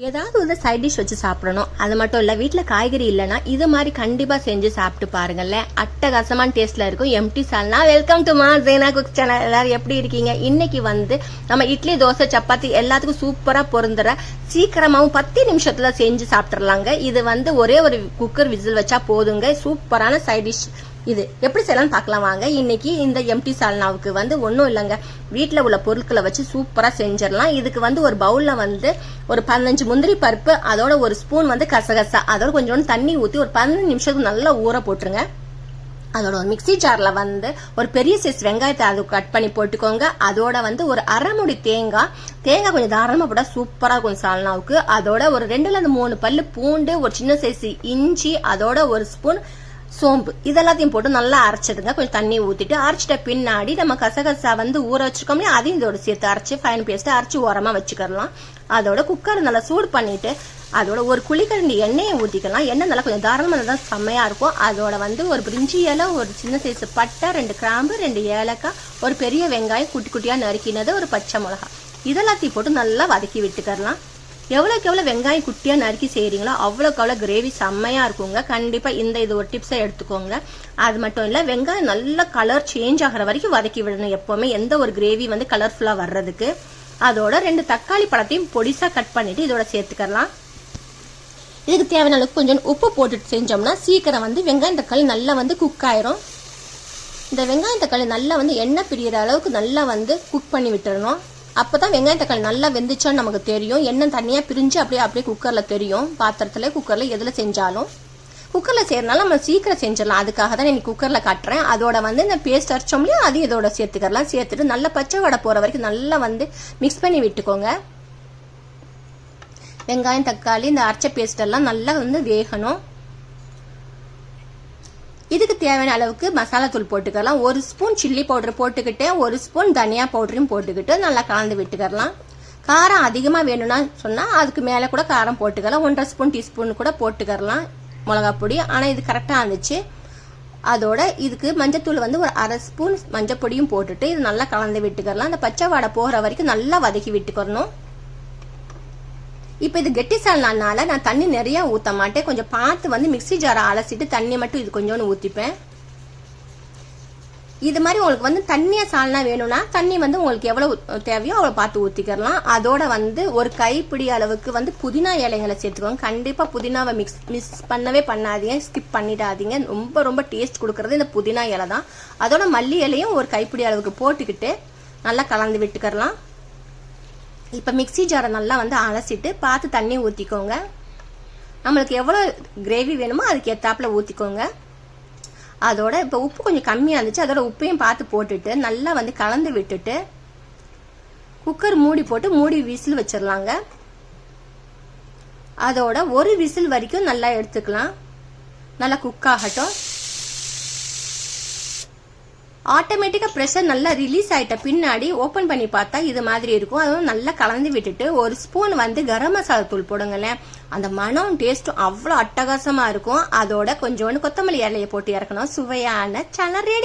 ஏதாவது வந்து side dish வச்சு சாப்பிடணும். அது மட்டும் இல்லை வீட்டில் காய்கறி இல்லைன்னா இது மாதிரி கண்டிப்பாக செஞ்சு சாப்பிட்டு பாருங்களேன் அட்டகாசமான டேஸ்ட்டில் இருக்கும். எம்டி சால்னா வெல்கம் டு மா ஜேனா குக் சேனல் எல்லாரும் எப்படி இருக்கீங்க? இன்னைக்கு வந்து நம்ம இட்லி தோசை சப்பாத்தி எல்லாத்துக்கும் சூப்பராக பொருந்துற சீக்கிரமாகவும் பத்து நிமிஷத்தில் செஞ்சு சாப்பிட்றலாங்க இது வந்து ஒரே ஒரு குக்கர் விசில் வச்சா போதுங்க. சூப்பரான சைட் டிஷ் இது எப்படி செய்யலாம் பார்க்கலாம். வாங்க இன்னைக்கு இந்த எம்டி சால்னாவுக்கு வந்து ஒன்றும் இல்லைங்க. வீட்டில் உள்ள பொருட்களை வச்சு சூப்பராக செஞ்சிடலாம். இதுக்கு வந்து ஒரு பவுலில் வந்து ஒரு பதினஞ்சு முந்திரி பருப்பு அதோட ஒரு ஸ்பூன் வந்து கசகசா. அதோட கொஞ்சோண்டு தண்ணி ஊற்றி ஒரு பதினஞ்சு நிமிஷத்துக்கு நல்லா ஊற போட்டுருங்க. அதோட ஒரு மிக்சி ஜாரில் வந்து ஒரு பெரிய சைஸ் வெங்காயத்தை அது கட் பண்ணி போட்டுக்கோங்க. அதோட வந்து ஒரு அரைமுடி தேங்காய். தேங்காய் கொஞ்சம் தாராளமாக போட்டால் சூப்பராக இருக்கும் சால்னாவுக்கு. அதோட ஒரு ரெண்டுலேருந்து மூணு பல்லு பூண்டு ஒரு சின்ன சைஸ் இஞ்சி அதோட ஒரு ஸ்பூன் சோம்பு. இதெல்லாத்தையும் போட்டு நல்லா அரைச்சிடுங்க. கொஞ்சம் தண்ணி ஊற்றிட்டு அரைச்சிட்ட பின்னாடி நம்ம கசகசா வந்து ஊற வச்சிருக்கோம் அதையும் இதோட சேர்த்து அரைச்சி ஃபைன் பேஸ்ட்டு அரைச்சி ஓரமாக வச்சுக்கலாம். அதோட குக்கர் நல்லா சூடு பண்ணிட்டு அதோட ஒரு குழிக்கரண்டி எண்ணெயை ஊற்றிக்கலாம் எண்ணெய் நல்லா கொஞ்சம் தாராளமாக தான் செம்மையாக இருக்கும். அதோட வந்து ஒரு பிரிஞ்சி இலை ஒரு சின்ன சைஸ் பட்டை ரெண்டு கிராம்பு ரெண்டு ஏலக்காய் ஒரு பெரிய வெங்காயம் குட்டி குட்டியாக நறுக்கினது ஒரு பச்சை மிளகாய். இதெல்லாத்தையும் போட்டு நல்லா வதக்கி விட்டுக்கறலாம் எவ்வளோக்கு எவ்வளோ வெங்காயம் குட்டியாக நறுக்கி செய்கிறீங்களோ அவ்வளோக்கு அவ்வளோ கிரேவி செம்மையாக இருக்குங்க. கண்டிப்பாக இந்த இது ஒரு டிப்ஸை எடுத்துக்கோங்க. அது மட்டும் இல்லை வெங்காயம் நல்ல கலர் சேஞ்ச் ஆகிற வரைக்கும் வதக்கி விடணும் எப்போவுமே. எந்த ஒரு கிரேவி வந்து கலர்ஃபுல்லாக வர்றதுக்கு. அதோட ரெண்டு தக்காளி பழத்தையும் பொடிசாக கட் பண்ணிவிட்டு இதோட சேர்த்துக்கலாம். இதுக்கு தேவையான அளவுக்கு கொஞ்சம் உப்பு போட்டுட்டு செஞ்சோம்னா சீக்கிரம் வந்து வெங்காயம் தக்காளி நல்லா வந்து குக் ஆயிரும். இந்த வெங்காயம் தக்காளி நல்லா வந்து எண்ணெய் பிரியற அளவுக்கு நல்லா வந்து குக் பண்ணி விட்டுறணும். அப்போ தான் வெங்காயம் தக்காளி நல்லா வெந்துச்சான்னு நமக்கு தெரியும். எண்ணெய் தனியாக பிரிஞ்சு அப்படியே அப்படியே குக்கரில் தெரியும். பாத்திரத்தில் குக்கரில் எதில் செஞ்சாலும். குக்கரில் செய்யறதுனால நம்ம சீக்கிரம் செஞ்சிடலாம். அதுக்காக தான் எனக்கு குக்கரில் காட்டுறேன். அதோட வந்து இந்த பேஸ்ட் அரைச்சோம் இல்லையா அதையும் இதோட சேர்த்துக்கலாம். சேர்த்துட்டு நல்லா பச்சை வடை போகிற வரைக்கும் நல்லா வந்து மிக்ஸ் பண்ணி விட்டுக்கோங்க. வெங்காயம் தக்காளி இந்த அரைச்ச பேஸ்ட் எல்லாம் நல்லா வந்து வேகணும். இதுக்கு தேவையான அளவுக்கு மசாலா தூள் போட்டுக்கலாம். ஒரு ஸ்பூன் சில்லி பவுடர் போட்டுக்கிட்டு ஒரு ஸ்பூன் தனியா பவுடரையும் போட்டுக்கிட்டு நல்லா கலந்து விட்டுக்கலாம். காரம் அதிகமாக வேணும்னா சொன்னால் அதுக்கு மேலே கூட காரம் போட்டுக்கலாம். ஒன்றரை ஸ்பூன் டீஸ்பூன் கூட போட்டுக்கலாம் மிளகா பொடி. ஆனால் இது கரெக்டாக இருந்துச்சு. அதோட இதுக்கு மஞ்சத்தூள் வந்து ஒரு அரை ஸ்பூன் மஞ்சள் பொடியும் போட்டுட்டு இது நல்லா கலந்து விட்டுக்கலாம். அந்த பச்சை வாடை போகிற வரைக்கும் நல்லா வதக்கி விட்டுக்கிறணும் இப்போ இது கெட்டி சால்னால நான் தண்ணி நிறைய ஊற்ற மாட்டேன். கொஞ்சம் பார்த்து வந்து மிக்ஸி ஜாரை அலசிட்டு தண்ணி மட்டும் இது கொஞ்சோண்டு ஊற்றிப்பேன் இது மாதிரி உங்களுக்கு வந்து தண்ணியாக சால்னா வேணும்னா தண்ணி வந்து உங்களுக்கு எவ்வளோ தேவையோ அவ்வளோ பார்த்து ஊற்றிக்கிறலாம் அதோட வந்து ஒரு கைப்பிடி அளவுக்கு வந்து புதினா இலைங்களை சேர்த்துக்கோங்க. கண்டிப்பாக புதினாவை மிக்ஸ் மிஸ் பண்ணவே பண்ணாதீங்க. ஸ்கிப் பண்ணிடாதீங்க. ரொம்ப ரொம்ப டேஸ்ட் கொடுக்கறது இந்த புதினா இலை தான். அதோட மல்லி இலையும் ஒரு கைப்பிடி அளவுக்கு போட்டுக்கிட்டு நல்லா கலந்து விட்டுக்கிறலாம். இப்போ மிக்ஸி ஜாரை நல்லா வந்து அலசிட்டு பார்த்து தண்ணி ஊற்றிக்கோங்க நம்மளுக்கு எவ்வளோ கிரேவி வேணுமோ அதுக்கு ஏற்றாப்புல ஊற்றிக்கோங்க அதோட இப்போ உப்பு கொஞ்சம் கம்மியாக இருந்துச்சு அதோட உப்பையும் பார்த்து போட்டுட்டு நல்லா வந்து கலந்து விட்டுட்டு குக்கர் மூடி போட்டு மூடி விசில் வச்சிடலாங்க அதோட ஒரு விசில் வரைக்கும் நல்லா எடுத்துக்கலாம். நல்லா குக் ஆகட்டும். ஆட்டோமேட்டிக்காக ப்ரெஷர் நல்லா ரிலீஸ் ஆகிட்ட பின்னாடி ஓப்பன் பண்ணி பார்த்தா இது மாதிரி இருக்கும். அதுவும் நல்லா கலந்து விட்டுட்டு ஒரு ஸ்பூன் வந்து கரம் மசாலா தூள் போடுங்களேன். அந்த மனம் டேஸ்ட்டும் அவ்வளோ அட்டகாசமாக இருக்கும். அதோட கொஞ்சோண்டு கொத்தமல்லி இலையை போட்டு இறக்கணும். சுவையான சன ரெடி